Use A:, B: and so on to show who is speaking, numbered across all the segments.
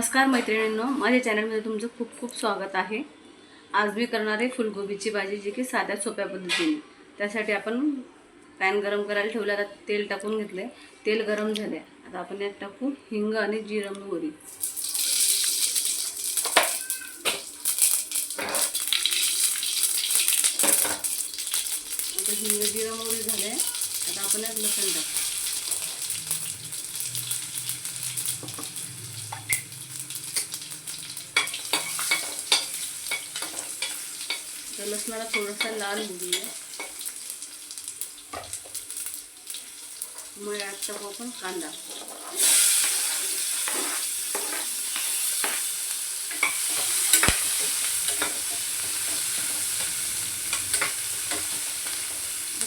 A: नमस्कार मैत्रिणींनो माझ्या चॅनलमध्ये तुमचं खूप खूप स्वागत आहे. आज मी करणार आहे फुलगोबीची भाजी जी की साध्या सोप्या पद्धतीने. त्यासाठी आपण पॅन गरम करायला ठेवलं आता तेल टाकून घेतलं तेल गरम झाले आता आपण यात टाकू हिंग आणि जिरं मोहरी. आता हिंग जिरं मोहरी झाले आता आपण यात लसूण टाकू. तर लसणाला थोडासा लाल होऊ देऊया मग यात टाकू आपण कांदा.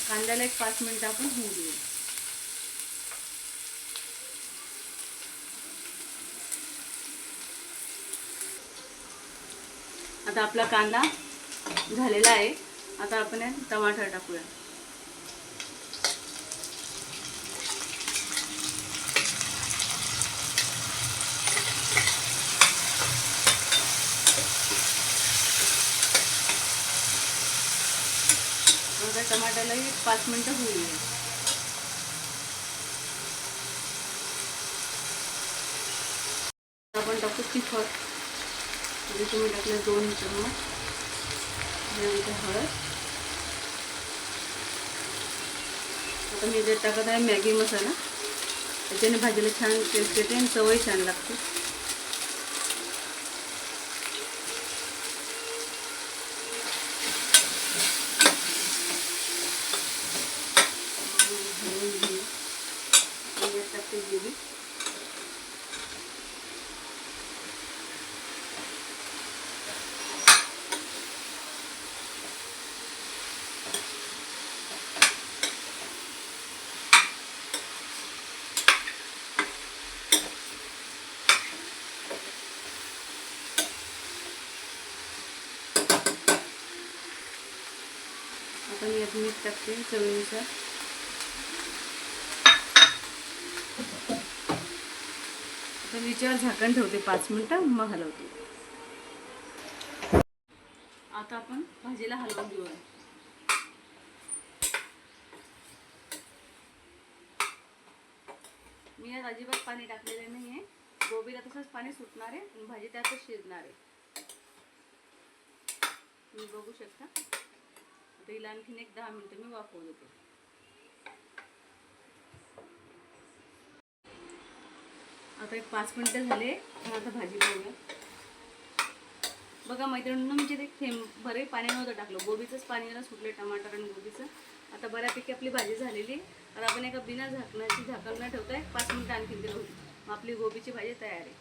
A: कांद्याला एक पाच मिनिटं आपण होऊ देऊया आता आपला कांदा झालेला आहे. आता आपण यात टमाटर टाकूया. आता टमाट्यालाही पाच मिनटं होईल आपण टाकू तिखट म्हणजे तुम्ही टाकलं दोन चम्मच त्यानंतर हळद आता मी जे टाकत आहे मॅगी मसाला त्याच्याने भाजीला छान टेस्ट येते आणि चवही छान लागते हलवून घेऊ. आणि यात टाकते जिरी आपण यात मीठ टाकते चवीनुसार. आता विचार झाकण ठेवते पाच मिनिटं मग हलवते. आता आपण भाजीला हलवून घेऊया. मी यात अजिबात पाणी टाकलेलं नाही आहे गोबीला तसंच पाणी सुटणार आहे आणि भाजी त्यातच शिजणार. आहे तुम्ही बघू शकता. आता हिला आणखीन एक दहा मिनटं मी वाफवू देते आता एक पाच मिनटं झाले आता भाजी बघूया बघा मैत्रिणींना म्हणजे ते थेंब बरे पाणी नव्हतं टाकलं. गोबीचंच पाणी जरा सुटले टमाटर आणि गोबीचं. आता बऱ्यापैकी आपली भाजी झालेली आता आपण एका बिना झाकण्याची झाकण न ठेवता एक पाच मिनटं आणखीन दिलं होती. मग आपली गोबीची भाजी तयार आहे.